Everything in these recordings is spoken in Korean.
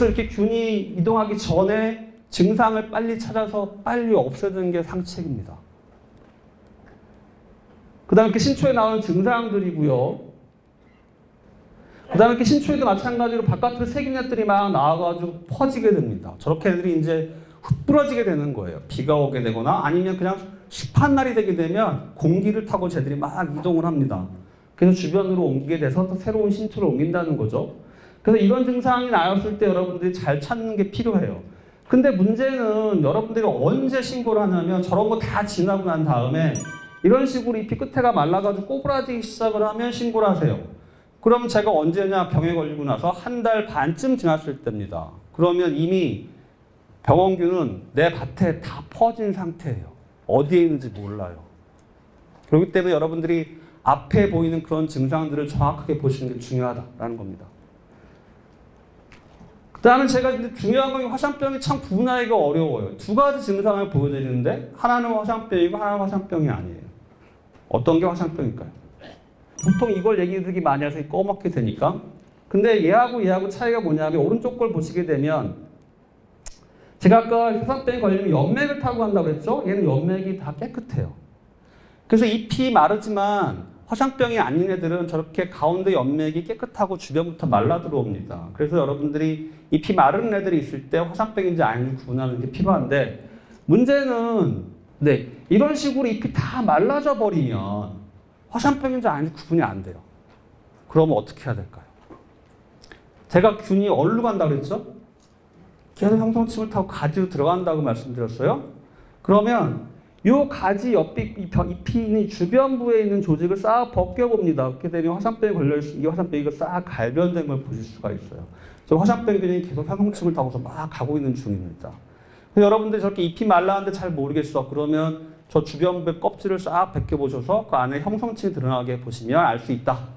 그래서 이렇게 균이 이동하기 전에 증상을 빨리 찾아서 빨리 없애는 게 상책입니다. 그 다음에 이렇게 신초에 나오는 증상들이고요. 그 다음에 이렇게 신초에도 마찬가지로 바깥으로 세균들이 막 나와가지고 퍼지게 됩니다. 저렇게 애들이 이제 흩뿌러지게 되는 거예요. 비가 오게 되거나 아니면 그냥 습한 날이 되게 되면 공기를 타고 쟤들이 막 이동을 합니다. 그래서 주변으로 옮기게 돼서 또 새로운 신초를 옮긴다는 거죠. 그래서 이런 증상이 나왔을 때 여러분들이 잘 찾는 게 필요해요. 근데 문제는 여러분들이 언제 신고를 하냐면 저런 거 다 지나고 난 다음에 이런 식으로 잎이 끝에가 말라가지고 꼬부라지기 시작을 하면 신고를 하세요. 그럼 제가 언제냐 병에 걸리고 나서 한 달 반쯤 지났을 때입니다. 그러면 이미 병원균은 내 밭에 다 퍼진 상태예요. 어디에 있는지 몰라요. 그렇기 때문에 여러분들이 앞에 보이는 그런 증상들을 정확하게 보시는 게 중요하다라는 겁니다. 그 다음에 제가 중요한 건 화상병이 참 구분하기가 어려워요. 두 가지 증상을 보여드리는데 하나는 화상병이고 하나는 화상병이 아니에요. 어떤 게 화상병일까요? 보통 이걸 얘기 듣기 많이 해서 꺼먹게 되니까. 근데 얘하고 얘하고 차이가 뭐냐면 오른쪽 걸 보시게 되면 제가 아까 화상병에 걸리면 연맥을 타고 한다고 그랬죠? 얘는 연맥이 다 깨끗해요. 그래서 잎이 마르지만 화상병이 아닌 애들은 저렇게 가운데 연맥이 깨끗하고 주변부터 말라 들어옵니다. 그래서 여러분들이 잎이 마른 애들이 있을 때 화상병인지 아닌지 구분하는 게 필요한데 문제는 네 이런 식으로 잎이 다 말라져 버리면 화상병인지 아닌지 구분이 안 돼요. 그러면 어떻게 해야 될까요? 제가 균이 어디로 간다 그랬죠? 계속 형성침을 타고 가지로 들어간다고 말씀드렸어요. 그러면 요 가지 옆잎 잎이 있는 주변부에 있는 조직을 싹 벗겨봅니다. 그렇게 되면 화상병에 걸려 있이 화상병이가 싹 갈변된 걸 보실 수가 있어요. 저 화상병들이 계속 형성침을 타고서 막 가고 있는 중입니다. 여러분들 저렇게 잎이 말라는데 잘 모르겠어. 그러면 저 주변부 껍질을 싹 벗겨보셔서 그 안에 형성침이 드러나게 보시면 알 수 있다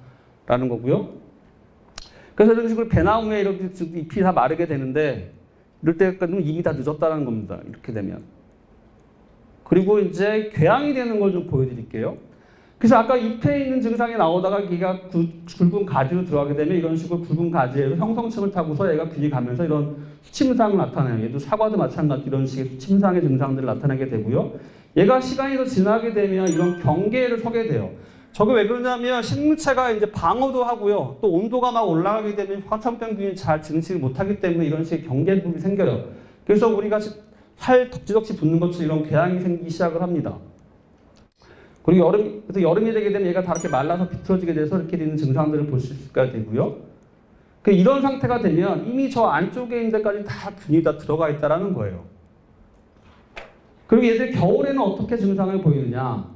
라는 거고요. 그래서 이런 식으로 배나무에 이렇게 잎이 다 마르게 되는데 이럴 때까지는 이미 다 늦었다는 겁니다. 이렇게 되면. 그리고 이제 궤양이 되는 걸 좀 보여드릴게요. 그래서 아까 잎에 있는 증상이 나오다가 얘가 굵은 가지로 들어가게 되면 이런 식으로 굵은 가지에서 형성층을 타고서 얘가 균이 가면서 이런 수침상을 나타내요. 얘도 사과도 마찬가지 이런 식의 수침상의 증상들을 나타내게 되고요. 얘가 시간이 더 지나게 되면 이런 경계를 서게 돼요. 저게 왜 그러냐면 식물체가 이제 방어도 하고요. 또 온도가 막 올라가게 되면 화천병균이 잘 증식을 못하기 때문에 이런 식의 경계부분이 생겨요. 그래서 우리가 살 덕지덕지 붙는 것처럼 이런 궤양이 생기기 시작을 합니다. 그리고 여름, 그래서 여름이 되게 되면 얘가 다 이렇게 말라서 비틀어지게 돼서 이렇게 되는 증상들을 볼 수가 되고요. 그 이런 상태가 되면 이미 저 안쪽에 있는 데까지 다 균이 다 들어가 있다라는 거예요. 그리고 얘들 겨울에는 어떻게 증상을 보이느냐?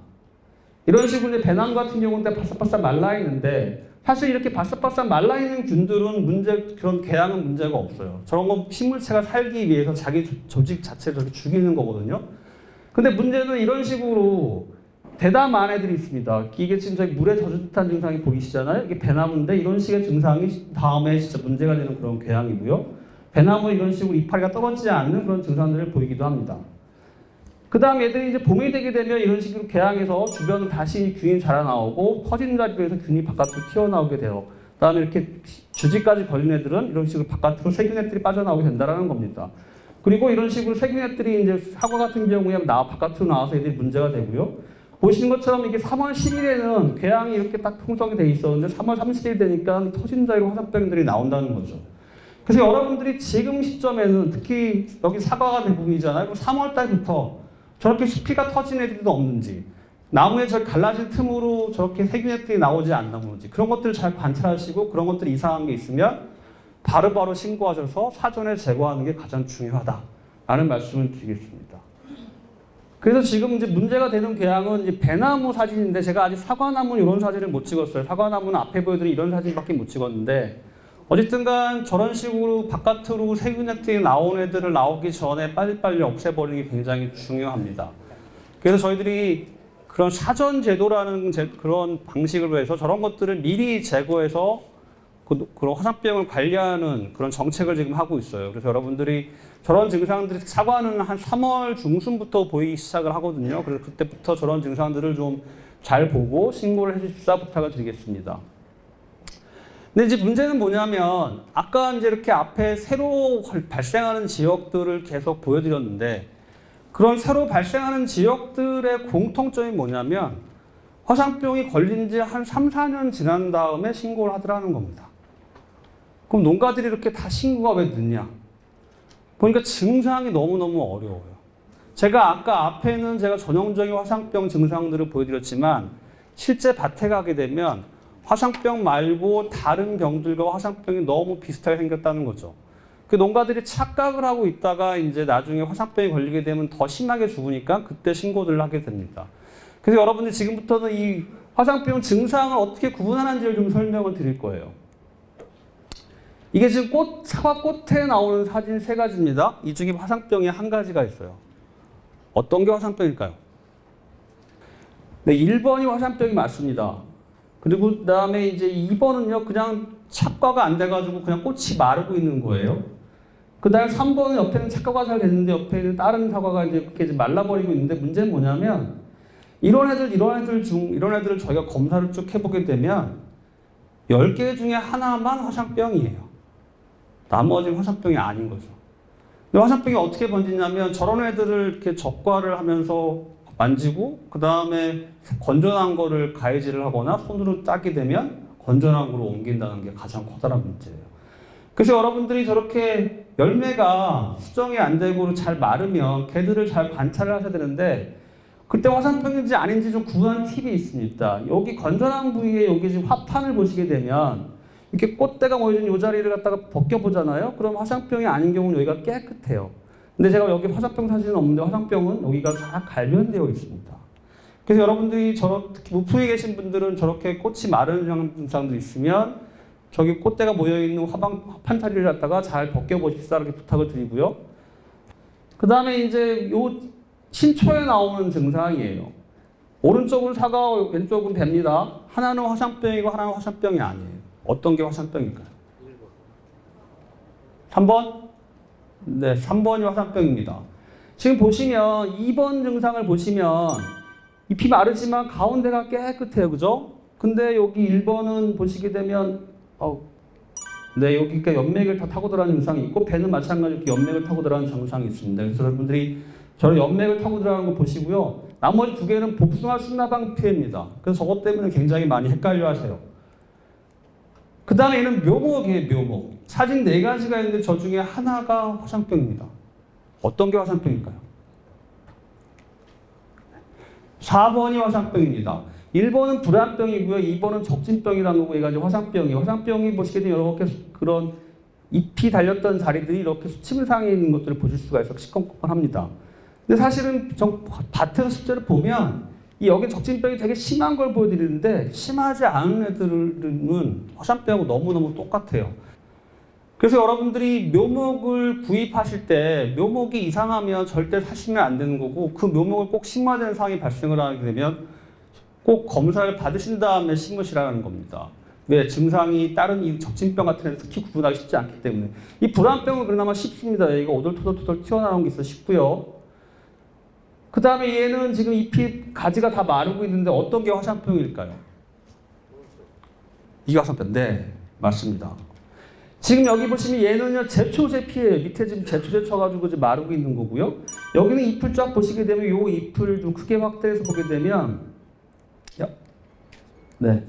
이런 식으로 배낭 같은 경우는 바싹바싹 말라 있는데 사실 이렇게 바싹바싹 말라 있는 균들은 문제 그런 개양은 문제가 없어요. 저런 건 식물체가 살기 위해서 자기 조직 자체를 죽이는 거거든요. 근데 문제는 이런 식으로 대담한 애들이 있습니다. 이게 지금 저기 물에 젖은 듯한 증상이 보이시잖아요. 이게 배나무인데 이런 식의 증상이 다음에 진짜 문제가 되는 그런 궤양이고요. 배나무 이런 식으로 이파리가 떨어지지 않는 그런 증상들을 보이기도 합니다. 그 다음 얘들이 이제 봄이 되게 되면 이런 식으로 개양해서 주변은 다시 균이 자라나오고 퍼진 자리에서 균이 바깥으로 튀어나오게 돼요. 그 다음에 이렇게 주지까지 걸린 애들은 이런 식으로 바깥으로 세균애들이 빠져나오게 된다는 겁니다. 그리고 이런 식으로 세균애들이 이제 사과 같은 경우에 나 바깥으로 나와서 애들이 문제가 되고요. 보시는 것처럼 이게 3월 10일에는 궤양이 이렇게 딱 형성이 돼 있었는데 3월 30일 되니까 터진 자리로 화상병들이 나온다는 거죠. 그래서 여러분들이 지금 시점에는 특히 여기 사과가 대부분이잖아요. 3월 달부터 저렇게 숲이가 터진 애들도 없는지 나무에 저 갈라진 틈으로 저렇게 세균애들이 나오지 않는지 그런 것들을 잘 관찰하시고 그런 것들이 이상한 게 있으면 바로바로 바로 신고하셔서 사전에 제거하는 게 가장 중요하다 라는 말씀을 드리겠습니다. 그래서 지금 이제 문제가 되는 개양은 이제 배나무 사진인데 제가 아직 사과나무 이런 사진을 못 찍었어요. 사과나무는 앞에 보여드린 이런 사진밖에 못 찍었는데 어쨌든간 저런 식으로 바깥으로 세균액들이 나온 애들을 나오기 전에 빨리빨리 없애버리는 게 굉장히 중요합니다. 그래서 저희들이 그런 사전 제도라는 제, 그런 방식을 해서 저런 것들을 미리 제거해서 그, 그런 화상병을 관리하는 그런 정책을 지금 하고 있어요. 그래서 여러분들이 저런 증상들이 사과는 한 3월 중순부터 보이기 시작을 하거든요. 그래서 그때부터 저런 증상들을 좀 잘 보고 신고를 해주십사 부탁을 드리겠습니다. 근데 이제 문제는 뭐냐면 아까 이제 이렇게 앞에 새로 발생하는 지역들을 계속 보여드렸는데 그런 새로 발생하는 지역들의 공통점이 뭐냐면 화상병이 걸린 지 한 3, 4년 지난 다음에 신고를 하더라는 겁니다. 그럼 농가들이 이렇게 다 신고가 왜 늦냐? 보니까 증상이 너무너무 어려워요. 제가 아까 앞에는 제가 전형적인 화상병 증상들을 보여드렸지만 실제 밭에 가게 되면 화상병 말고 다른 병들과 화상병이 너무 비슷하게 생겼다는 거죠. 그 농가들이 착각을 하고 있다가 이제 나중에 화상병이 걸리게 되면 더 심하게 죽으니까 그때 신고를 하게 됩니다. 그래서 여러분들 지금부터는 이 화상병 증상을 어떻게 구분하는지를 좀 설명을 드릴 거예요. 이게 지금 꽃, 사과 꽃에 나오는 사진 세 가지입니다. 이 중에 화상병이 한 가지가 있어요. 어떤 게 화상병일까요? 네, 1번이 화상병이 맞습니다. 그리고 그 다음에 이제 2번은요, 그냥 착과가 안 돼가지고 그냥 꽃이 마르고 있는 거예요. 그 다음에 3번은 옆에는 착과가 잘 됐는데 옆에 는 다른 사과가 이제 그렇게 이제 말라버리고 있는데 문제는 뭐냐면 이런 애들, 이런 애들 중, 이런 애들을 저희가 검사를 쭉 해보게 되면 10개 중에 하나만 화상병이에요. 나머지는 화상병이 아닌 거죠. 근데 화상병이 어떻게 번지냐면 저런 애들을 이렇게 적과를 하면서 만지고 그 다음에 건전한 거를 가해질을 하거나 손으로 따게 되면 건전한 거로 옮긴다는 게 가장 커다란 문제예요. 그래서 여러분들이 저렇게 열매가 수정이 안 되고 잘 마르면 개들을 잘 관찰을 하셔야 되는데 그때 화상병인지 아닌지 좀 구분하는 팁이 있습니다. 여기 건전한 부위에 여기 지금 화판을 보시게 되면 이렇게 꽃대가 모여진 이 자리를 갖다가 벗겨보잖아요. 그럼 화상병이 아닌 경우는 여기가 깨끗해요. 근데 제가 여기 화상병 사진은 없는데 화상병은 여기가 다 갈변되어 있습니다. 그래서 여러분들이 저렇게 특히 무풍에 계신 분들은 저렇게 꽃이 마르는 증상도 있으면 저기 꽃대가 모여 있는 화방 화판 자리를 갖다가 잘 벗겨 보십사 이렇게 부탁을 드리고요. 그 다음에 이제 요 신초에 나오는 증상이에요. 오른쪽은 사과, 왼쪽은 배입니다. 하나는 화상병이고 하나는 화상병이 아니에요. 어떤 게 화상병일까요? 3번? 네, 3번이 화상병입니다. 지금 보시면 2번 증상을 보시면 잎이 마르지만 가운데가 깨끗해요. 그죠? 근데 여기 1번은 보시게 되면 어, 네, 여기 그러니까 연맥을 다 타고 들어가는 증상이 있고 배는 마찬가지로 연맥을 타고 들어가는 증상이 있습니다. 그래서 여러분들이 저런 연맥을 타고 들어가는 거 보시고요. 나머지 두 개는 복숭아 순나방 피해입니다. 그래서 저것 때문에 굉장히 많이 헷갈려 하세요. 그 다음에 얘는 묘목이에요, 묘목. 사진 네 가지가 있는데 저 중에 하나가 화상병입니다. 어떤 게 화상병일까요? 4번이 화상병입니다. 1번은 불안병이고요. 2번은 적진병이라는 거고 얘가 이제 화상병이에요. 화상병이 보시게 되면 이렇게 그런 잎이 달렸던 자리들이 이렇게 수치물상에 있는 것들을 보실 수가 있어서 시큰둥합니다. 근데 사실은 저 밭에서 실제로 보면 이 여기 적진병이 되게 심한 걸 보여드리는데 심하지 않은 애들은 화상병하고 너무너무 똑같아요. 그래서 여러분들이 묘목을 구입하실 때 묘목이 이상하면 절대 사시면 안 되는 거고 그 묘목을 꼭 되는 상황이 발생을 하게 되면 꼭 검사를 받으신 다음에 심으시라는 겁니다. 왜? 증상이 다른 이 적진병 같은 애들 특히 구분하기 쉽지 않기 때문에. 이 불안병은 그나마 쉽습니다. 이거 오돌토돌토돌 튀어나온 게 있어 쉽고요. 그 다음에 얘는 지금 잎이 가지가 다 마르고 있는데 어떤 게 화상병일까요? 이게. 네, 맞습니다. 지금 여기 보시면 얘는요 제초제 피해요. 밑에 지금 제초제 쳐가지고 지금 마르고 있는 거고요. 여기는 잎을 쫙 보시게 되면 요 잎을 좀 크게 확대해서 보게 되면, 야, 네,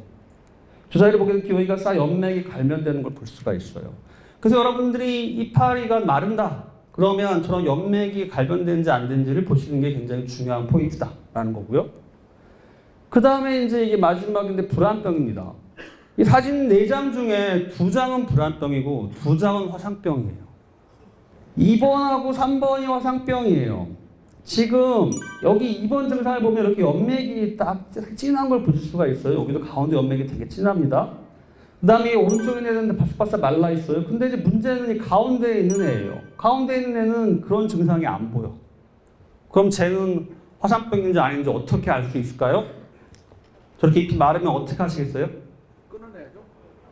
주사위를 보게 되면 여기가 싹 연맥이 갈면되는 걸 볼 수가 있어요. 그래서 여러분들이 이파리가 마른다. 그러면 저런 연맥이 갈변된지 안 된지를 보시는 게 굉장히 중요한 포인트다라는 거고요. 그 다음에 이제 이게 마지막인데 불안병입니다. 이 사진 네장 중에 두 장은 불안병이고 두 장은 화상병이에요. 2번하고 3번이 화상병이에요. 지금 여기 2번 증상을 보면 이렇게 연맥이 딱 진한 걸 보실 수가 있어요. 여기도 가운데 연맥이 되게 진합니다. 그 다음에 오른쪽에 있는 애는 바싹바싹 말라 있어요. 근데 이제 문제는 이 가운데에 있는 애예요. 가운데 있는 애는 그런 증상이 안 보여. 그럼 쟤는 화상병인지 아닌지 어떻게 알 수 있을까요? 저렇게 잎이 마르면 어떻게 하시겠어요? 끊어내야죠.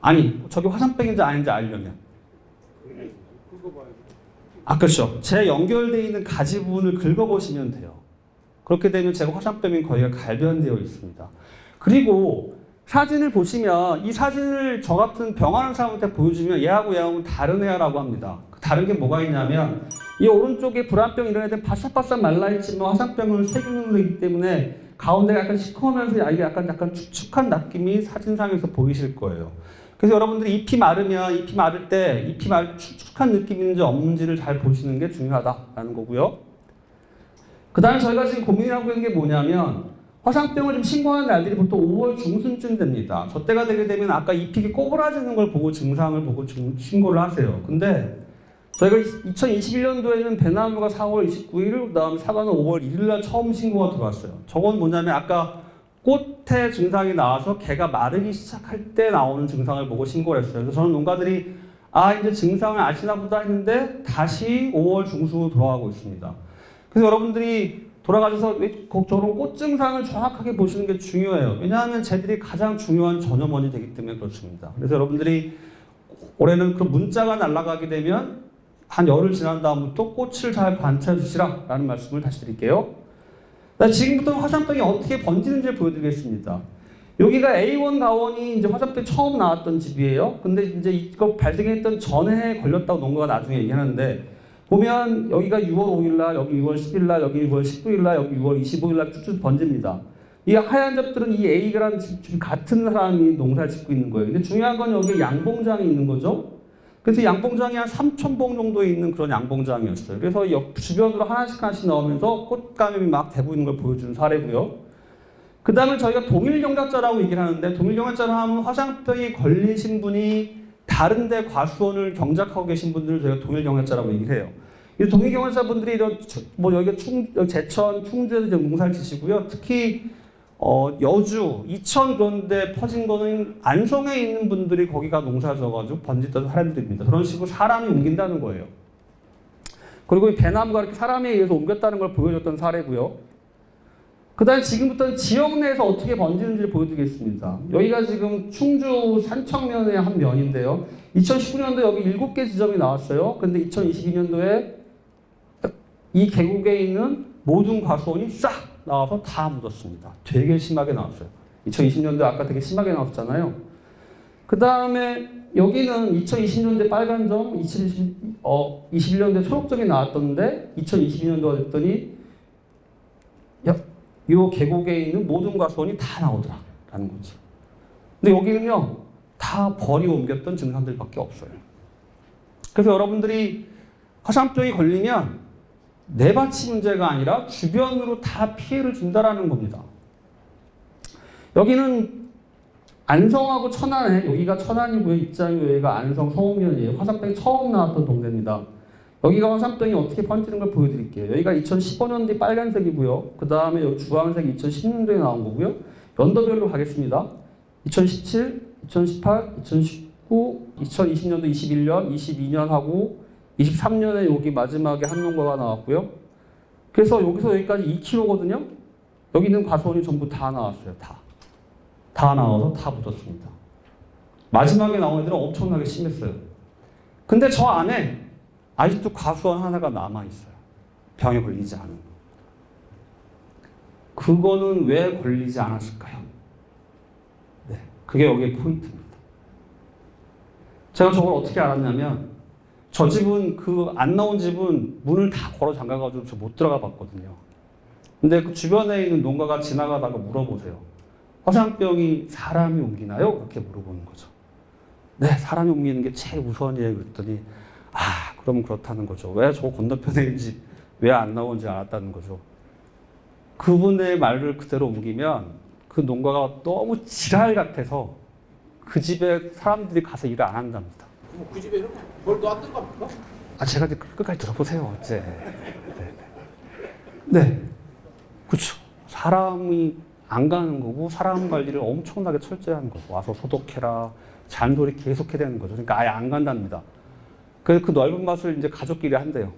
아니, 저게 화상병인지 아닌지 알려면. 아, 그렇죠. 제 연결되어 있는 가지 부분을 긁어보시면 돼요. 그렇게 되면 제가 화상병인 거기가 갈변되어 있습니다. 그리고 사진을 보시면 이 사진을 저 같은 병하는 사람한테 보여주면 얘하고 얘하고는 다른 애라고 합니다. 그 다른 게 뭐가 있냐면 이 오른쪽에 불안병 이런 애들은 바싹바싹 말라있지만 화상병은 세균이기 때문에 가운데가 약간 시커면서 이게 약간 약간 축축한 느낌이 사진상에서 보이실 거예요. 그래서 여러분들이 잎이 마르면 잎이 마를 때 잎이 말 축축한 느낌이 있는지 없는지를 잘 보시는 게 중요하다라는 거고요. 그 다음에 저희가 지금 고민하고 있는 게 뭐냐면 화상병을 좀 신고하는 날들이 보통 5월 중순쯤 됩니다. 저 때가 되게 되면 아까 잎이 꼬부라지는 걸 보고 증상을 보고 증- 신고를 하세요. 근데 저희가 2021년도에는 배나무가 4월 29일, 그다음에 사과는 5월 1일 날 처음 신고가 들어왔어요. 저건 뭐냐면 아까 꽃의 증상이 나와서 개가 마르기 시작할 때 나오는 증상을 보고 신고를 했어요. 그래서 저는 농가들이 아 이제 증상을 아시나 보다 했는데 다시 5월 중순으로 돌아가고 있습니다. 그래서 여러분들이 돌아가셔서 저런 꽃 증상을 정확하게 보시는 게 중요해요. 왜냐하면 쟤들이 가장 중요한 전염원이 되기 때문에 그렇습니다. 그래서 여러분들이 올해는 그 문자가 날아가게 되면 한 열흘 지난 다음부터 꽃을 잘 관찰해 주시라 라는 말씀을 다시 드릴게요. 자, 지금부터 화산병이 어떻게 번지는지 보여드리겠습니다. 여기가 A1 가원이 이제 화산병 처음 나왔던 집이에요. 근데 이제 이거 발생했던 전에 걸렸다고 농가가 나중에 얘기하는데 보면 여기가 6월 5일날, 여기 6월 10일날, 여기 6월 19일날, 여기 6월 25일날 쭉쭉 번집니다. 이 하얀 접들은 이 A랑 지금 같은 사람이 농사를 짓고 있는 거예요. 근데 중요한 건 여기 양봉장이 있는 거죠. 그래서 양봉장이 한 3천 봉 정도에 있는 그런 양봉장이었어요. 그래서 옆 주변으로 하나씩 하나씩 나오면서 꽃감염이 막 되고 있는 걸 보여주는 사례고요. 그 다음에 저희가 동일경작자라고 얘기를 하는데 동일경작자로 하면 화상병이 걸리신 분이 다른데 과수원을 경작하고 계신 분들을 저희가 동일경작자라고 얘기를 해요. 이 동일경작자분들이 이런 추- 뭐 여기가 충, 제천, 충주에서 농사를 지시고요. 특히 어, 여주, 이천 그런 데 퍼진 거는 안성에 있는 분들이 거기가 농사 져가지고 번졌던 사람들입니다. 그런 식으로 사람이 옮긴다는 거예요. 그리고 이 배나무가 이렇게 사람에 의해서 옮겼다는 걸 보여줬던 사례고요. 그 다음에 지금부터 지역 내에서 어떻게 번지는지를 보여드리겠습니다. 여기가 지금 충주 산청면의 한 면인데요. 2019년도 여기 7개 지점이 나왔어요. 근데 2022년도에 이 계곡에 있는 모든 과수원이 싹 나와서 다 묻었습니다. 되게 심하게 나왔어요. 2020년도 아까 되게 심하게 나왔잖아요. 그 다음에 여기는 2020년대 빨간 점, 2020, 어, 21년대 초록점이 나왔던데 2022년도가 됐더니 야, 요 계곡에 있는 모든 과수원이 다 나오더라라는 거지. 근데 여기는요 다 벌이 옮겼던 증상들밖에 없어요. 그래서 여러분들이 화상병이 걸리면 내 밭이 문제가 아니라 주변으로 다 피해를 준다라는 겁니다. 여기는 안성하고 천안에 여기가 천안이고요 입장이고요 여기가 안성 성우면이에요 화산병이 처음 나왔던 동네입니다. 여기가 화산병이 어떻게 번지는 걸 보여드릴게요. 여기가 2015년도에 빨간색이고요. 그 다음에 여기 주황색이 2016년도에 나온 거고요. 연도별로 가겠습니다. 2017, 2018, 2019, 2020년도 21년, 22년 하고 23년에 여기 마지막에 한 농가가 나왔고요. 그래서 여기서 여기까지 2km거든요. 여기 있는 과수원이 전부 다 나왔어요. 다. 다 나와서 다 묻었습니다. 마지막에 나온 애들은 엄청나게 심했어요. 근데 저 안에 아직도 과수원 하나가 남아있어요. 병에 걸리지 않은. 그거는 왜 걸리지 않았을까요? 네. 그게 여기에 포인트입니다. 제가 저걸 어떻게 알았냐면, 저 집은 그 안 나온 집은 문을 다 걸어 잠가가지고 저 못 들어가 봤거든요. 근데 그 주변에 있는 농가가 지나가다가 물어보세요. 화상병이 사람이 옮기나요? 그렇게 물어보는 거죠. 네, 사람이 옮기는 게 제일 우선이에요. 그랬더니, 아, 그럼 그렇다는 거죠. 왜 저 건너편에 있는지, 왜안 나오는지 알았다는 거죠. 그분의 말을 그대로 옮기면 그 농가가 너무 지랄 같아서 그 집에 사람들이 가서 일을 안 한답니다. 그럼 그 집에는 뭘 놨던가 볼까? 아, 제가 이제 끝까지 들어보세요. 어째. 네. 네. 그렇죠. 사람이 안 가는 거고 사람 관리를 엄청나게 철저히 하는 거죠. 와서 소독해라. 잔소리 계속 해야 되는 거죠. 그러니까 아예 안 간답니다. 그래서 그 넓은 밭을 이제 가족끼리 한대요.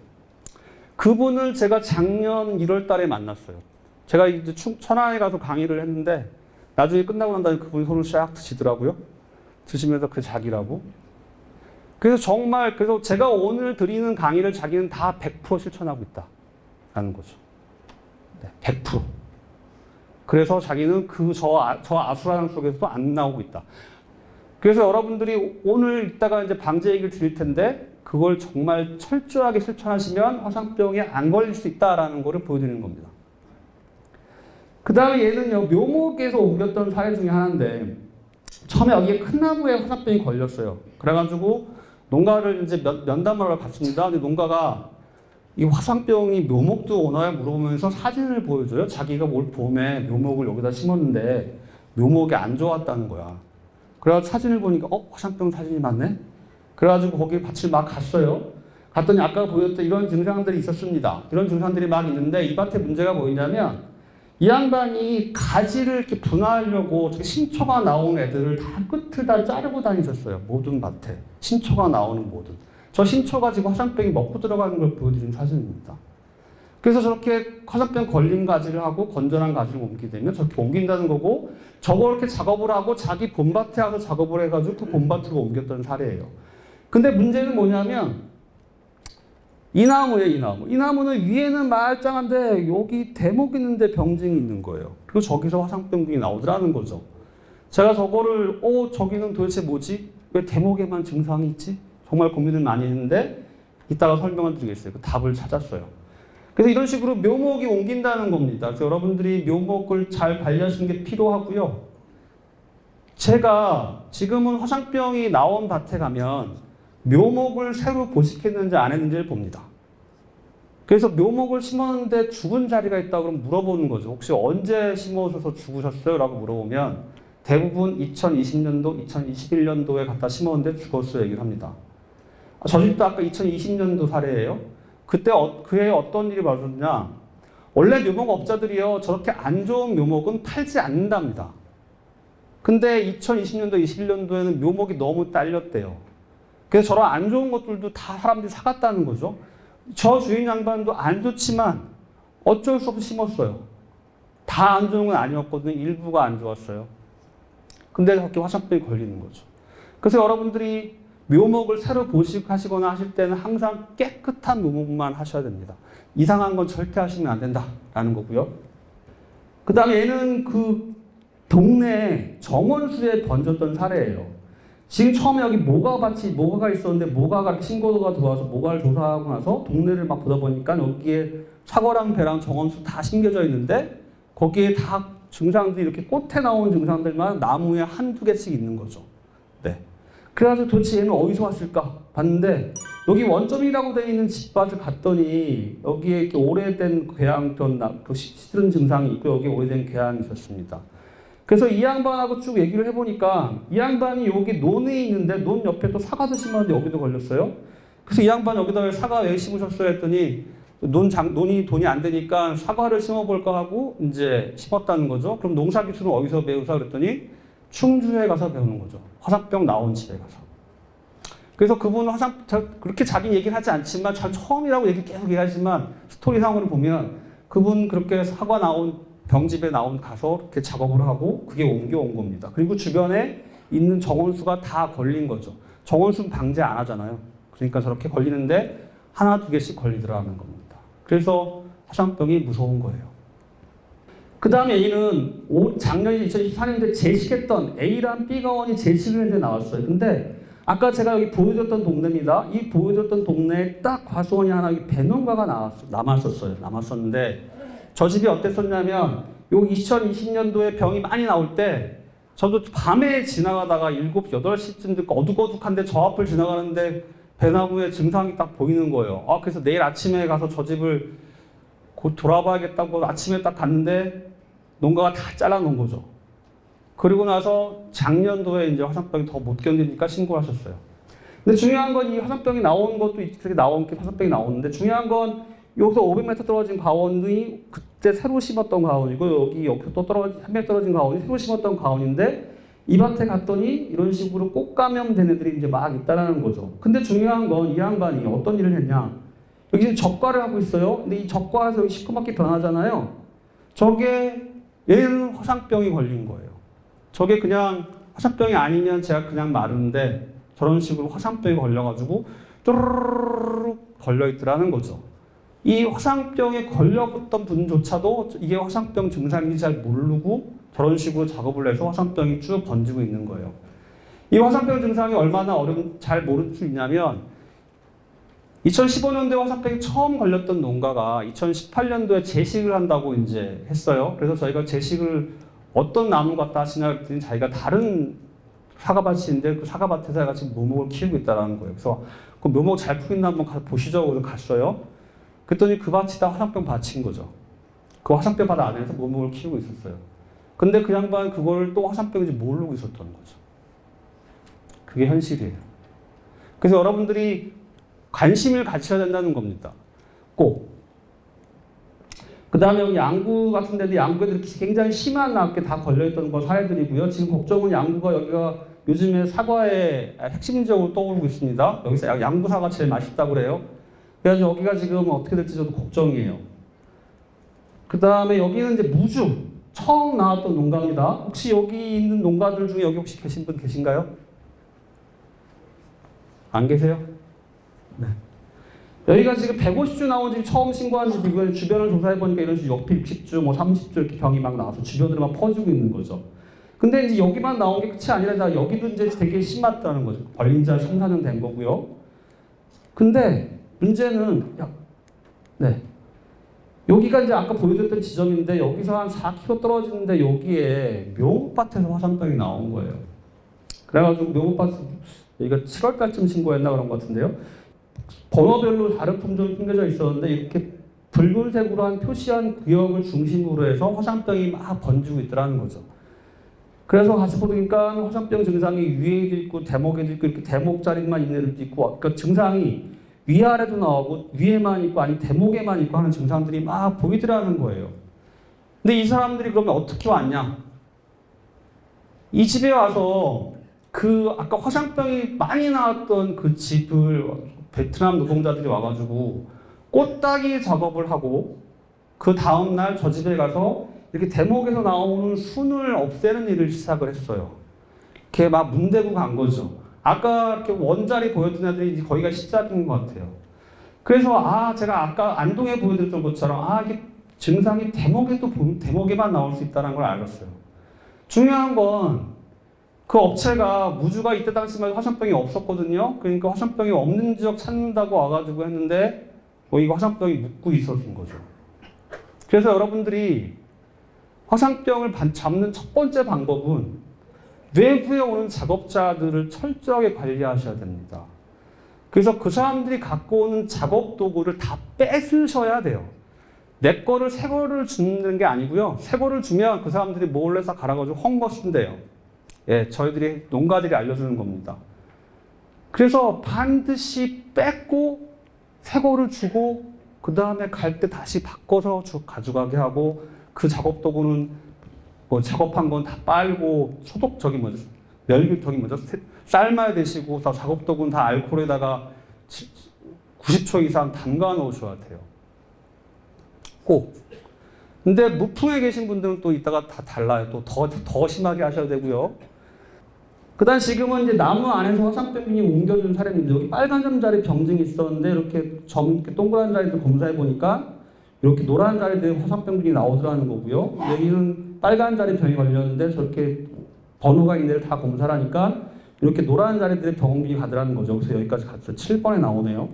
그분을 제가 작년 1월 달에 만났어요. 제가 이제 충- 천안에 가서 강의를 했는데 나중에 끝나고 난 다음에 그분이 손을 싹 드시더라고요. 드시면서 그 자기라고. 그래서 정말 그래서 제가 오늘 드리는 강의를 자기는 다 100% 실천하고 있다라는 거죠. 네, 100%. 그래서 자기는 그 저 저 아수라장 속에서도 안 나오고 있다. 그래서 여러분들이 오늘 이따가 이제 방제 얘기를 드릴 텐데 그걸 정말 철저하게 실천하시면 화상병에 안 걸릴 수 있다라는 거를 보여드리는 겁니다. 그 다음에 얘는요 묘목에서 옮겼던 사례 중에 하나인데 처음에 여기에 큰 나무에 화상병이 걸렸어요. 그래가지고 농가를 이제 면, 면담하러 갔습니다. 근데 농가가 이 화상병이 묘목도 오나요? 물어보면서 사진을 보여줘요. 자기가 올 봄에 묘목을 여기다 심었는데 묘목이 안 좋았다는 거야. 그래가지고 사진을 보니까 어 화상병 사진이 맞네. 그래가지고 거기 밭을 막 갔어요. 갔더니 아까 보였던 이런 증상들이 있었습니다. 이런 증상들이 막 있는데 이 밭에 문제가 뭐였냐면 이 양반이 가지를 이렇게 분화하려고 신초가 나오는 애들을 다 끝을 다 자르고 다니셨어요. 모든 밭에 신초가 나오는 모든. 저 신초 가 지금 화상병이 먹고 들어가는 걸 보여드린 사진입니다. 그래서 저렇게 화상병 걸린 가지를 하고 건전한 가지를 옮기게 되면 저렇게 옮긴다는 거고 저거 이렇게 작업을 하고 자기 본밭에 와서 작업을 해가지고 또 본밭으로 옮겼던 사례예요. 근데 문제는 뭐냐면 이 나무예요, 이 나무. 이 나무는 위에는 말짱한데 여기 대목 있는데 병증이 있는 거예요. 그리고 저기서 화상병이 나오더라는 거죠. 제가 저거를 어 저기는 도대체 뭐지? 왜 대목에만 증상이 있지? 정말 고민을 많이 했는데 이따가 설명을 드리겠어요. 그 답을 찾았어요. 그래서 이런 식으로 묘목이 옮긴다는 겁니다. 그래서 여러분들이 묘목을 잘 관리하시는 게 필요하고요. 제가 지금은 화상병이 나온 밭에 가면 묘목을 새로 보식했는지 안 했는지를 봅니다. 그래서 묘목을 심었는데 죽은 자리가 있다 그러면 물어보는 거죠. 혹시 언제 심어서 죽으셨어요? 라고 물어보면 대부분 2020년도, 2021년도에 갖다 심었는데 죽었어요. 얘기를 합니다. 아, 저 집도 아까 2020년도 사례예요. 그때 어, 그해 어떤 일이 벌어졌냐? 원래 묘목 업자들이요 저렇게 안 좋은 묘목은 팔지 않는답니다. 근데 2020년도, 21년도에는 묘목이 너무 딸렸대요. 그래서 저런 안 좋은 것들도 다 사람들이 사갔다는 거죠. 저 주인 양반도 안 좋지만 어쩔 수 없이 심었어요. 다 안 좋은 건 아니었거든요. 일부가 안 좋았어요. 근데 저렇게 화상병이 걸리는 거죠. 그래서 여러분들이 묘목을 새로 보식하시거나 하실 때는 항상 깨끗한 묘목만 하셔야 됩니다. 이상한 건 절대 하시면 안 된다라는 거고요. 그 다음에 얘는 그 동네 정원수에 번졌던 사례예요. 지금 처음에 여기 모가밭이 모가가 있었는데 모가가 신고가 들어와서 모가를 조사하고 나서 동네를 막 보다 보니까 여기에 사과랑 배랑 정원수 다 심겨져 있는데 거기에 다 증상들이 이렇게 꽃에 나온 증상들만 나무에 한두 개씩 있는 거죠. 네. 그래가지고 도대체 얘는 어디서 왔을까 봤는데 여기 원점이라고 되어 있는 집밭을 갔더니 여기에 이렇게 오래된 궤양전 그 시드른 증상이 있고 여기 오래된 궤양이 있었습니다. 그래서 이 양반하고 쭉 얘기를 해보니까 이 양반이 여기 논에 있는데 논 옆에 또 사과도 심었는데 여기도 걸렸어요. 그래서 이 양반 여기다 왜 사과 왜 심으셨어요 했더니 논 장, 논이 돈이 안 되니까 사과를 심어볼까 하고 이제 심었다는 거죠. 그럼 농사 기술은 어디서 배우사 그랬더니 충주에 가서 배우는 거죠. 화상병 나온 집에 가서. 그래서 그분은 화상 저 그렇게 자기 얘기는 하지 않지만 저 처음이라고 얘기 계속 얘기하지만 스토리상으로 보면 그분 그렇게 사과 나온 병집에 나온 가서 이렇게 작업을 하고 그게 옮겨온 겁니다. 그리고 주변에 있는 정원수가 다 걸린 거죠. 정원수는 방제 안 하잖아요. 그러니까 저렇게 걸리는데 하나 두 개씩 걸리더라는 겁니다. 그래서 화상병이 무서운 거예요. 그 다음에 A는 작년 2024년도에 제식했던 A랑 B가원이 제식을 했는데 나왔어요. 근데 아까 제가 여기 보여줬던 동네입니다. 이 보여줬던 동네에 딱 과수원이 하나 여기 배농가가 남았었어요. 남았었는데 저 집이 어땠었냐면 요 2020년도에 병이 많이 나올 때 저도 밤에 지나가다가 7, 8시쯤 듣고 어둑어둑한데 저 앞을 지나가는데 배나무에 증상이 딱 보이는 거예요. 아, 그래서 내일 아침에 가서 저 집을 곧 돌아봐야겠다고 아침에 딱 갔는데 농가가 다 잘라놓은 거죠. 그리고 나서 작년도에 이제 화상병이 더 못 견디니까 신고를 하셨어요. 근데 중요한 건 이 화상병이 나온 것도 이렇게 나온 게 화상병이 나오는데 중요한 건 여기서 500m 떨어진 가원이 그때 새로 심었던 가원이고 여기 옆에 또 떨어진 300 떨어진 가원이 새로 심었던 가원인데 이 밭에 갔더니 이런 식으로 꽃 감염된 애들이 이제 막 있다라는 거죠. 근데 중요한 건 이 양반이 어떤 일을 했냐? 여기 지금 적과를 하고 있어요. 근데 이 적과에서 시커멓게 변하잖아요. 저게 얘는 화상병이 걸린 거예요. 저게 그냥 화상병이 아니면 제가 그냥 마른데 저런 식으로 화상병이 걸려가지고 뚜루루룩 걸려 있더라는 거죠. 이 화상병에 걸려붙던 분조차도 이게 화상병 증상인지 잘 모르고 저런 식으로 작업을 해서 화상병이 쭉 번지고 있는 거예요. 이 화상병 증상이 얼마나 어려운 잘 모를 수 있냐면 2015년도에 화상병이 처음 걸렸던 농가가 2018년도에 재식을 한다고 이제 했어요. 그래서 저희가 재식을 어떤 나무 갖다 하시냐 그랬더니 자기가 다른 사과밭인데 그 사과밭에서 지금 묘목을 키우고 있다라는 거예요. 그래서 그 묘목 잘 있나 한번 가- 보시죠. 그래서 갔어요. 그랬더니 그 밭이 다 화상병 밭인 거죠. 그 화상병 밭 안에서 묘목을 키우고 있었어요. 근데 그 양반 그걸 또 화상병인지 모르고 있었던 거죠. 그게 현실이에요. 그래서 여러분들이 관심을 가져야 된다는 겁니다. 꼭. 그 다음에 양구 같은 데도 양구에 굉장히 심한 낙게 다 걸려있던 거 사례들이고요. 지금 걱정은 양구가 여기가 요즘에 사과의 핵심적으로 떠오르고 있습니다. 여기서 양- 양구 사과 제일 맛있다고 그래요. 그래서 여기가 지금 어떻게 될지 저도 걱정이에요. 그 다음에 여기는 이제 무주 처음 나왔던 농가입니다. 혹시 여기 있는 농가들 중에 여기 혹시 계신 분 계신가요? 안 계세요? 네. 여기가 지금 150주 나온 집 처음 신고한 집이고요. 주변을 조사해 보니까 이런 식으로 옆에 60주, 뭐 30주 이렇게 병이 막 나와서 주변으로 막 퍼지고 있는 거죠. 근데 이제 여기만 나온 게 끝이 아니라 다 여기도 이제 되게 심했다는 거죠. 걸린 지 3, 4년 된 거고요. 근데 문제는 야, 네. 여기가 이제 아까 보여드렸던 지점인데 여기서 한 4km 떨어지는데 여기에 묘목밭에서 화산병이 나온 거예요. 그래가지고 묘목밭 여기가 7월달쯤 신고했나 그런 것 같은데요. 번호별로 다른 품종이 숨겨져 있었는데 이렇게 붉은색으로 한 표시한 구역을 중심으로 해서 화상병이 막 번지고 있더라는 거죠. 그래서 같이 보니까 화상병 증상이 위에도 있고 대목에도 있고 이렇게 대목 자리만 있는 애들도 있고 그러니까 증상이 위아래도 나오고 위에만 있고 아니면 대목에만 있고 하는 증상들이 막 보이더라는 거예요. 근데 이 사람들이 그러면 어떻게 왔냐? 이 집에 와서 그 아까 화상병이 많이 나왔던 그 집을 베트남 노동자들이 와가지고 꽃따기 작업을 하고 그 다음 날 저 집에 가서 이렇게 대목에서 나오는 순을 없애는 일을 시작을 했어요. 이렇게 막 문대고 간 거죠. 아까 이렇게 원자리 보였던 애들이 이제 거기가 시작인 것 같아요. 그래서 아 제가 아까 안동에 보여드렸던 것처럼 아 이게 증상이 대목에도 보- 대목에만 나올 수 있다는 걸 알았어요. 중요한 건 그 업체가 무주가 이때 당시만 화산병이 없었거든요. 그러니까 화산병이 없는 지역 찾는다고 와가지고 했는데 뭐 이거 화산병이 묻고 있었던 거죠. 그래서 여러분들이 화상병을 반- 잡는 첫 번째 방법은 외부에 오는 작업자들을 철저하게 관리하셔야 됩니다. 그래서 그 사람들이 갖고 오는 작업 도구를 다 뺏으셔야 돼요. 내 거를 새 거를 주는 게 아니고요. 새 거를 주면 그 사람들이 몰래 싹 갈아가지고 헝거 쓴대요. 예, 저희들이 농가들이 알려주는 겁니다. 그래서 반드시 뺏고 새 거를 주고 그 다음에 갈 때 다시 바꿔서 주- 가져가게 하고 그 작업 도구는 뭐 작업한 건 다 빨고 소독 저기 뭐죠 멸균 저기 세- 삶아야 되시고 다 작업 도구는 다 알코올에다가 90초 이상 담가 놓으셔야 돼요. 꼭. 근데 무풍에 계신 분들은 또 이따가 다 달라요. 또 더 더 심하게 하셔야 되고요. 그다음 지금은 이제 나무 안에서 화상병균이 옮겨준 사례입니다. 여기 빨간 점자리 병증이 있었는데 이렇게 점 동그란 자리들 검사해 보니까 이렇게 노란 자리들 화상병균이 나오더라는 거고요. 여기는 빨간 자리 병이 걸렸는데 저렇게 번호가 있는 데를 다 검사를 하니까 이렇게 노란 자리들의 병균이 가더라는 거죠. 그래서 여기까지 갔어요. 7번에 나오네요.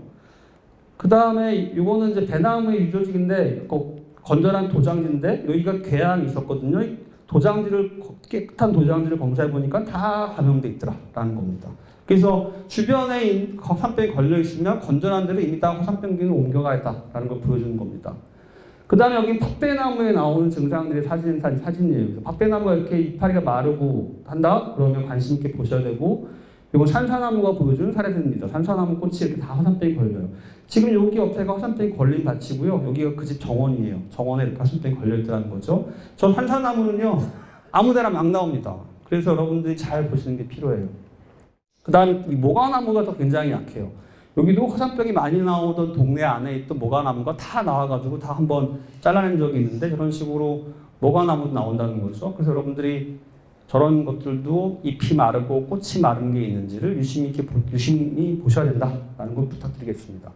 그 다음에 이거는 이제 배나무의 유조직인데 그 건전한 도장지인데 여기가 궤양이 있었거든요. 이 도장지를 깨끗한 도장지를 검사해 보니까 다 감염돼 있더라라는 겁니다. 그래서 주변에 이 화산병이 걸려 있으면 건전한 데로 이미 다 화산병균을 옮겨가 있다라는 걸 보여주는 겁니다. 그 다음에 여기 팥배나무에 나오는 증상들의 사진, 사진, 사진이에요. 팥배나무가 이렇게 이파리가 마르고 한다? 그러면 관심 있게 보셔야 되고, 그리고 산사나무가 보여주는 사례들입니다. 산사나무 꽃이 이렇게 다 화산병이 걸려요. 지금 여기 옆에가 화산병이 걸린 밭이고요. 여기가 그 집 정원이에요. 정원에 이렇게 화산병이 걸려있다는 거죠. 저 산사나무는요, 아무 데나 막 나옵니다. 그래서 여러분들이 잘 보시는 게 필요해요. 그 다음, 이 모가나무가 더 굉장히 약해요. 여기도 화산병이 많이 나오던 동네 안에 있던 모가나무가 다 나와가지고 다 한번 잘라낸 적이 있는데 저런 식으로 모가나무도 나온다는 거죠. 그래서 여러분들이 저런 것들도 잎이 마르고 꽃이 마른 게 있는지를 유심히, 보- 유심히 보셔야 된다라는 걸 부탁드리겠습니다.